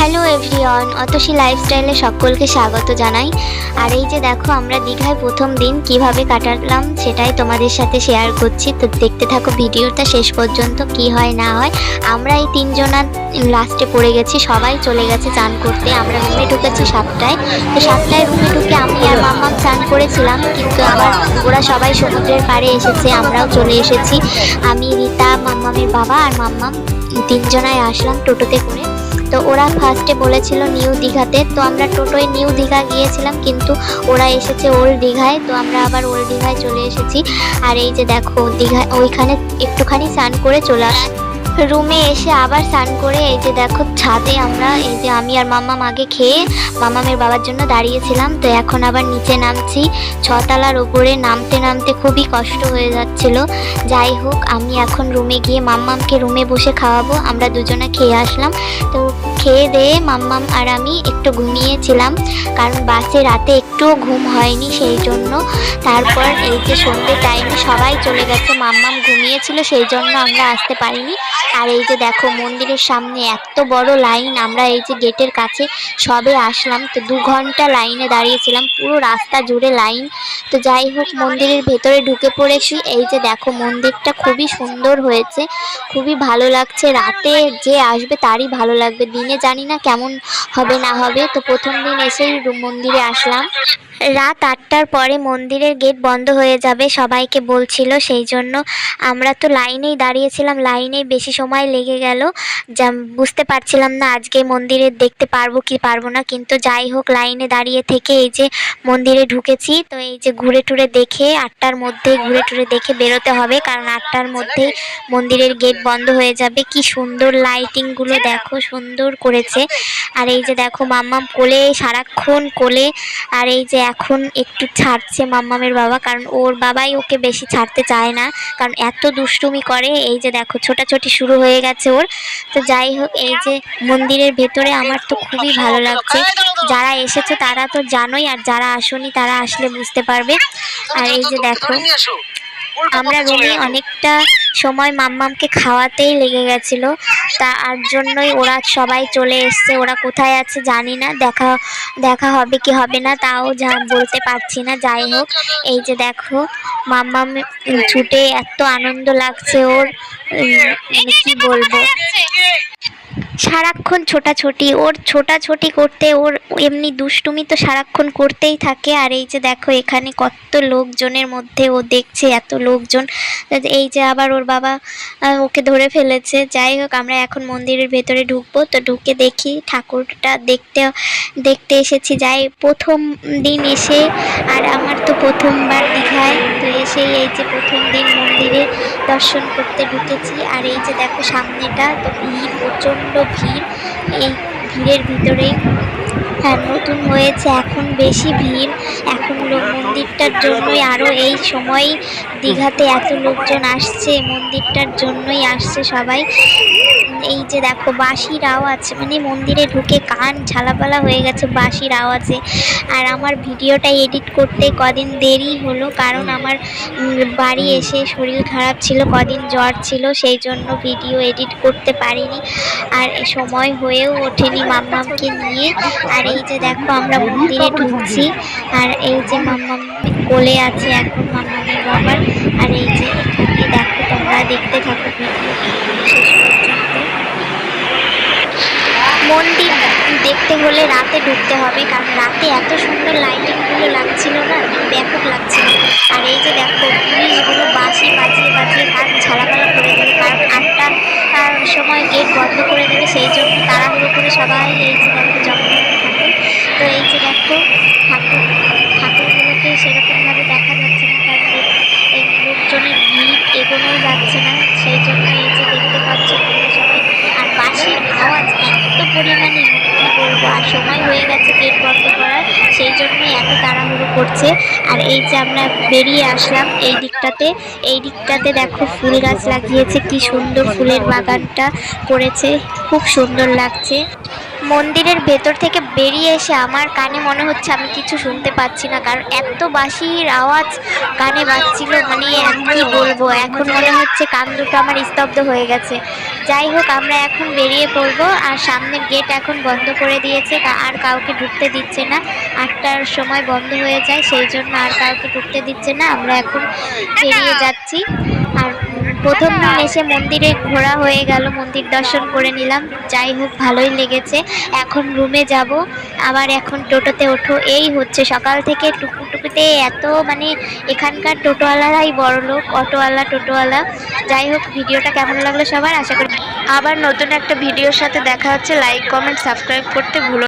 Hello everyone Atasi লাইফস্টাইলে সকলকে স্বাগত জানাই। আর এই যে দেখো, আমরা দীঘায় প্রথম দিন কীভাবে কাটালাম সেটাই তোমাদের সাথে শেয়ার করছি। তো দেখতে থাকো ভিডিওটা, শেষ পর্যন্ত কি হয়, না হয়। আমরা এই তিনজনা লাস্টে পড়ে গেছি, সবাই চলে গেছে চান করতে। আমরা রুমে ঢুকেছি সাতটায়। তো সাতটায় রুমে ঢুকে আমি আর মাম্মাম চান করেছিলাম, কিন্তু আবার ওরা সবাই সমুদ্রের পাড়ে এসেছে, আমরাও চলে এসেছি। আমি, রীতা, মাম্মামের বাবা আর মাম্মাম তিনজনায় আসলাম টোটোতে করে। তো ওরা ফার্স্টে বলেছিল নিউ দীঘাতে, তো আমরা টোটোয় নিউ দীঘা গিয়েছিলাম, কিন্তু ওরা এসেছে ওল্ড দীঘায়, তো আমরা আবার ওল্ড দীঘায় চলে এসেছি। আর এই যে দেখো, দীঘা ওইখানে একটুখানি স্নান করে চলে আস রুমে এসে আবার স্নান করে এই যে দেখো ছাদে আমরা, এই যে আমি আর মাম্মাম আগে খেয়ে মামামের বাবার জন্য দাঁড়িয়েছিলাম। তো এখন আবার নিচে নামছি। ছতলার ওপরে নামতে নামতে খুবই কষ্ট হয়ে যাচ্ছিল। যাই হোক, আমি এখন রুমে গিয়ে মাম্মামকে রুমে বসে খাওয়াবো। আমরা দুজনে খেয়ে আসলাম। তো খেয়ে দিয়ে মাম্মাম আর আমি একটু ঘুমিয়েছিলাম, কারণ বাসে রাতে একটুও ঘুম হয়নি সেই জন্য। তারপর এই যে সন্ধ্যে টাইমে সবাই চলে গেছে, মাম্মাম ঘুমিয়েছিল সেই জন্য আমরা আসতে পারিনি। আর এই যে দেখো মন্দিরের সামনে এত বড় লাইন, আমরা এই যে গেটের কাছে সবে আসলাম, তো দু ঘণ্টা লাইনে দাঁড়িয়েছিলাম, পুরো রাস্তা জুড়ে লাইন। তো যাই হোক, মন্দিরের ভেতরে ঢুকে পড়েছি। এই যে দেখো মন্দিরটা খুবই সুন্দর হয়েছে, খুবই ভালো লাগছে। রাতে যে আসবে তারই ভালো লাগবে, দিনে জানি না কেমন হবে, না হবে। তো প্রথম দিন এসেই মন্দিরে আসলাম। রাত আটটার পরে মন্দিরের গেট বন্ধ হয়ে যাবে, সবাইকে বলছিল, সেই জন্য আমরা তো লাইনেই দাঁড়িয়েছিলাম, লাইনেই বেশি সময় লেগে গেল। যা, বুঝতে পারছিলাম না আজকে মন্দিরে দেখতে পারব কি পারব না, কিন্তু যাই হোক, লাইনে দাঁড়িয়ে থেকে এই যে মন্দিরে ঢুকেছি, তো এই যে ঘুরে টুরে দেখে, আটটার মধ্যে ঘুরে টুরে দেখে বেরোতে হবে, কারণ আটটার মধ্যেই মন্দিরের গেট বন্ধ হয়ে যাবে। কি সুন্দর লাইটিংগুলো দেখো, সুন্দর করেছে। আর এই যে দেখো, মাম্মাম কোলে, সারাক্ষণ কোলে, আর এই যে এখন একটু ছাড়ছে মাম্মামের বাবা, কারণ ওর বাবাই ওকে বেশি ছাড়তে চায় না, কারণ এত দুষ্টুমি করে। এই যে দেখো, ছোটাছুটি শুরু হয়ে গেছে ওর। তো যাই হোক, এই যে মন্দিরের ভেতরে আমার তো খুবই ভালো লাগছে। যারা এসেছে তারা তো জানোই, আর যারা আসেনি তারা আসলে বুঝতে পারবে। আর এই যে দেখো, আমরা রুমে অনেকটা সময় মাম্মামকে খাওয়াতেই লেগে গেছিল। তার জন্যই ওরা সবাই চলে এসছে। ওরা কোথায় আছে জানি না। দেখা দেখা হবে কি হবে না তাও যা বলতে পারছি না। যাই হোক, এই যে দেখো, মাম্মাম ছুটে এত আনন্দ লাগছে ওর। কি বলব? সারাক্ষণ ছোটাছুটি, ওর ছোটাছুটি করতে ওর এমনি দুষ্টুমি তো সারাক্ষণ করতেই থাকে। আর এই যে দেখো, এখানে কত লোকজনের মধ্যে ও দেখছে, এত লোকজন। এই যে আবার ওর বাবা ওকে ধরে ফেলেছে। যাই হোক, আমরা এখন মন্দিরের ভেতরে ঢুকবো। তো ঢুকে দেখি, ঠাকুরটা দেখতে দেখতে এসেছি। যাই, প্রথম দিন এসে, আর আমার তো প্রথমবার এসেই এই যে প্রথম দিন মন্দিরে দর্শন করতে ঢুকেছি। আর এই যে দেখো সামনেটা, তো ভিড়, প্রচণ্ড ভিড়। এই ভিড়ের ভিতরেই হ্যাঁ নতুন হয়েছে, এখন বেশি ভিড়। এখন লোক মন্দিরটার জন্যই আরও এই সময় দীঘাতে এত লোকজন আসছে, মন্দিরটার জন্যই আসছে সবাই। এই যে দেখো বাঁশির আওয়াজ মানে মন্দিরে ঢুকে কান ঝালাপালা হয়ে গেছে বাঁশির আওয়াজে। আর আমার ভিডিওটা এডিট করতে কদিন দেরি হলো কারণ আমার বাড়ি এসে শরীর খারাপ ছিল কদিন জ্বর ছিল সেই জন্য ভিডিও এডিট করতে পারিনি। আর সময় হয়েও ওঠেনি মাম্মামকে নিয়ে। আর এই যে দেখো আমরা মন্দিরে ঢুকছি। আর এই যে মাম্মাম কোলে আছে এখন মাম্মামের বাবার। আর এই যে এখানে দেখো তোমরা দেখতে থাকো মন্দির দেখতে হলে রাতে ঢুকতে হবে, কারণ রাতে এত সুন্দর লাইটিংগুলো লাগছিল না, ব্যাপক লাগছিল। আর এই যে দেখো, পুলিশগুলো বাঁশি বাজিয়ে বাজিয়ে কান ঝালাপালা করে দেবে কারণ আটটা তার সময় গেট বন্ধ করে দেবে সেই জন্য তাড়াহুড়ো করে সবাই এই যে দেখো জগন্নাথ ঠাকুর তো এই যে দেখো ঠাকুর ঠাকুরগুলোকে সেরকমভাবে দেখা যাচ্ছে না কারণ এই লোকজনের ভিড় এগোনোও যাচ্ছে না সেই জন্য এই যে দেখতে পাচ্ছ তোমরা সবাই আর বাঁশির আওয়াজ এত পরিমাণে বলব আর সময় হয়ে গেছে গেট বন্ধ করার, সেই জন্যই এত তাড়াহুড়ো করছে। আর এই যে আমরা বেরিয়ে আসলাম এই দিকটাতে এই দিকটাতে দেখো ফুল গাছ লাগিয়েছে, কি সুন্দর ফুলের বাগানটা করেছে, খুব সুন্দর লাগছে। মন্দিরের ভেতর থেকে বেরিয়ে এসে আমার কানে মনে হচ্ছে আমি কিছু শুনতে পাচ্ছি না কারণ এত বাঁশির আওয়াজ কানে বাজছিল মানে কি বলব? এখন মনে হচ্ছে কান দুটো আমার স্তব্ধ হয়ে গেছে। যাই হোক আমরা এখন বেরিয়ে পড়ব আর সামনের গেট এখন বন্ধ করে দিয়েছে আর কাউকে ঢুকতে দিচ্ছে না। আটটার সময় বন্ধ হয়ে যায় সেই জন্য আর কাউকে ঢুকতে দিচ্ছে না। আমরা এখন বেরিয়ে যাচ্ছি আর প্রথম দিন এসে মন্দিরে ঘোরা হয়ে গেল, মন্দির দর্শন করে নিলাম। যাই হোক, ভালোই লেগেছে। এখন রুমে যাব। আবার এখন টোটোতে ওঠো। এই হচ্ছে সকাল থেকে টুকুটুকুতে এত মানে এখানকার টোটোওয়ালারাই বড় লোক, অটোওয়ালা, টোটোওয়ালা। যাই হোক, ভিডিওটা কেমন লাগল সবার আশা করি আবার নতুন একটা ভিডিওর সাথে দেখা হচ্ছে। লাইক কমেন্ট সাবস্ক্রাইব করতে ভুলো